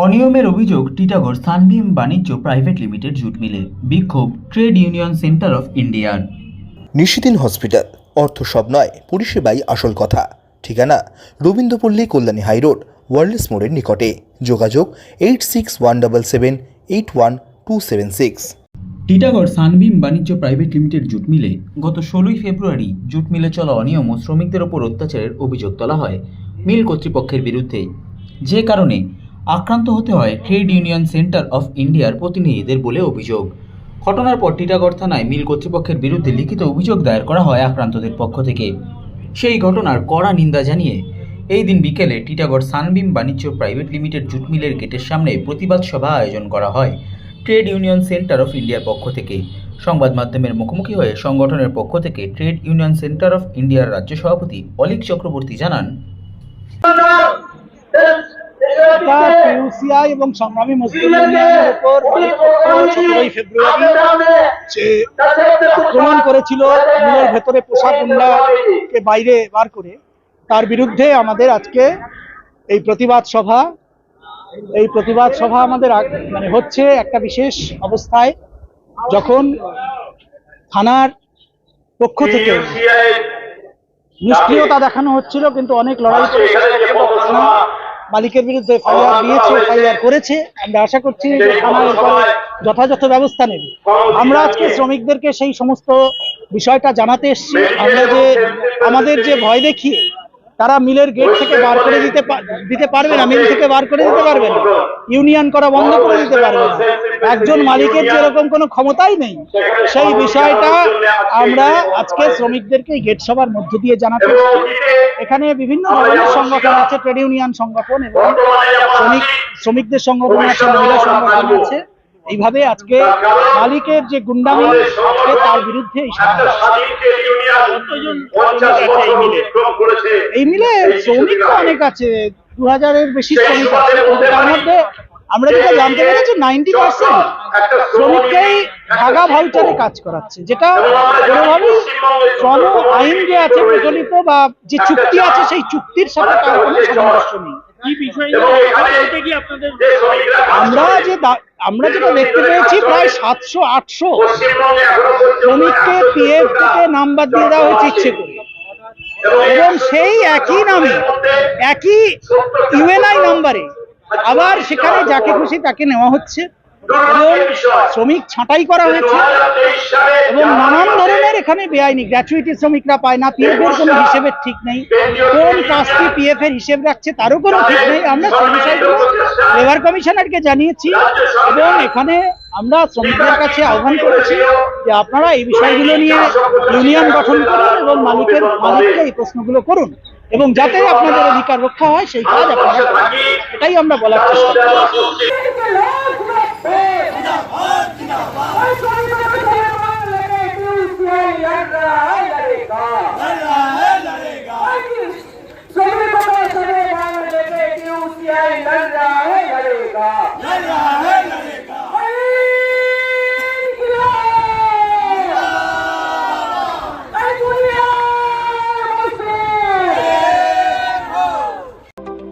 অনিয়মের অভিযোগ টিটাগড় সানভীম বাণিজ্য প্রাইভেট লিমিটেড জুট মিলে বিক্ষোভ ট্রেড ইউনিয়ন সেন্টার অফ ইন্ডিয়ার। নিশিদিন হসপিটাল অর্থ সব নয় পরিষেবাই আসল কথা। ঠিকানা রবীন্দ্রপল্লী কল্যাণী হাইরোড ওয়ার্ল্ডস মোড়ের নিকটে। যোগাযোগ eight six one double seven eight one two seven six. Titagarh সানভীম বাণিজ্য প্রাইভেট লিমিটেড জুট মিলে গত ষোলোই ফেব্রুয়ারি জুট মিলে চলা অনিয়ম ও শ্রমিকদের ওপর অত্যাচারের অভিযোগ তোলা হয় মিল কর্তৃপক্ষের বিরুদ্ধে। যে কারণে আক্রান্ত হতে হয় ট্রেড ইউনিয়ন সেন্টার অফ ইন্ডিয়ার প্রতিনিধিদের বলে অভিযোগ। ঘটনার পর টিটাগড় থানায় মিল কর্তৃপক্ষের বিরুদ্ধে লিখিত অভিযোগ দায়ের করা হয় আক্রান্তদের পক্ষ থেকে। সেই ঘটনার কড়া নিন্দা জানিয়ে এই দিন বিকেলে টিটাগড় সানবিম বাণিজ্য প্রাইভেট লিমিটেড জুট মিলের গেটের সামনে প্রতিবাদ সভা আয়োজন করা হয় ট্রেড ইউনিয়ন সেন্টার অফ ইন্ডিয়ার পক্ষ থেকে। সংবাদ মাধ্যমের মুখোমুখি হয়ে সংগঠনের পক্ষ থেকে ট্রেড ইউনিয়ন সেন্টার অফ ইন্ডিয়ার রাজ্য সভাপতি অলিক চক্রবর্তী জানান এটা পিউসিআই এবং সংগ্রামী মুসলিম ইউনিয়নের উপর সতেরোই ফেব্রুয়ারি যে আক্রমণ করেছিল মিলের ভেতরে পোশাক গুন্ডাকে বাইরে বার করে তার বিরুদ্ধে আমাদের আজকে এই প্রতিবাদ সভা এই প্রতিবাদ সভা আমাদের মানে হচ্ছে একটা বিশেষ অবস্থায় যখন থানার পক্ষ থেকে নিষ্ক্রিয়তা দেখানো হচ্ছিল কিন্তু অনেক লড়াই মালিকের বিরুদ্ধে এফআইআর দিয়েছে এফআইআর করেছে। আমরা আশা করছি যথাযথ ব্যবস্থা নেবে। আমরা আজকে শ্রমিকদেরকে সেই সমস্ত বিষয়টা জানাতে এসেছি। আমরা যে আমাদের যে ভয় দেখিয়ে তারা মিলের গেট থেকে বার করে দিতে দিতে পারবে না মিল থেকে বার করে দিতে পারবে না। ইউনিয়ন করা বন্ধ করে দিতে পারবে না। একজন মালিকের যে এরকম কোনো ক্ষমতাই নেই সেই বিষয়টা আমরা আজকে শ্রমিকদেরকে গেট সভার মধ্য দিয়ে জানাতে। এখানে বিভিন্ন ধরনের সংগঠন আছে ট্রেড ইউনিয়ন সংগঠন এবং শ্রমিক শ্রমিকদের সংগঠন আছে মহিলা সংগঠন আছে। এইভাবে আজকে মালিকের যে গুন্ডামি তার বিরুদ্ধে এই মিলে? শ্রমিক তো অনেক আছে দু হাজারের বেশি শ্রমিক আছে। তার মধ্যে আমরা যেটা জানতে পেরেছি নাইনটি পার্সেন্ট শ্রমিককেই ভাগা ভাউচারে কাজ করাচ্ছে। যেটা কোনোভাবেই শ্রম আইন যে আছে প্রচলিত বা যে চুক্তি আছে সেই চুক্তির সাথে তার কোনো সামঞ্জস্য নেই। আমরা যে আমরা যেটা দেখতে পেয়েছি প্রায় সাতশো আটশো শ্রমিককে পিএফ থেকে নাম্বার দিয়ে দেওয়া হয়েছে ইচ্ছে করে। এবং সেই একই নামে একই ইউএনআই নাম্বারে আবার সেখানে যাকে খুশি তাকে নেওয়া হচ্ছে। শ্রমিক ছাঁটাই করা হয়েছে এবং নানান ধরনের এখানে বেআইনি গ্র্যাচুইটি শ্রমিকরা পায় না পিএফ এর কোনো হিসেবের ঠিক নেই। কোন ট্রাস্টি পিএফ এর হিসেব রাখছে তারও কোনো ঠিক নেই। আমরা লেবার কমিশনারকে জানিয়েছি এবং এখানে আমরা শ্রমিকদের কাছে আহ্বান করেছি যে আপনারা এই বিষয়গুলো নিয়ে ইউনিয়ন গঠন করুন এবং মালিকের মালিককে এই প্রশ্নগুলো করুন। এবং যাতে আপনাদের অধিকার রক্ষা হয় সেই কাজ আপনারা এটাই আমরা বলার চেষ্টা করছি। जिंदाबाद जिंदाबाद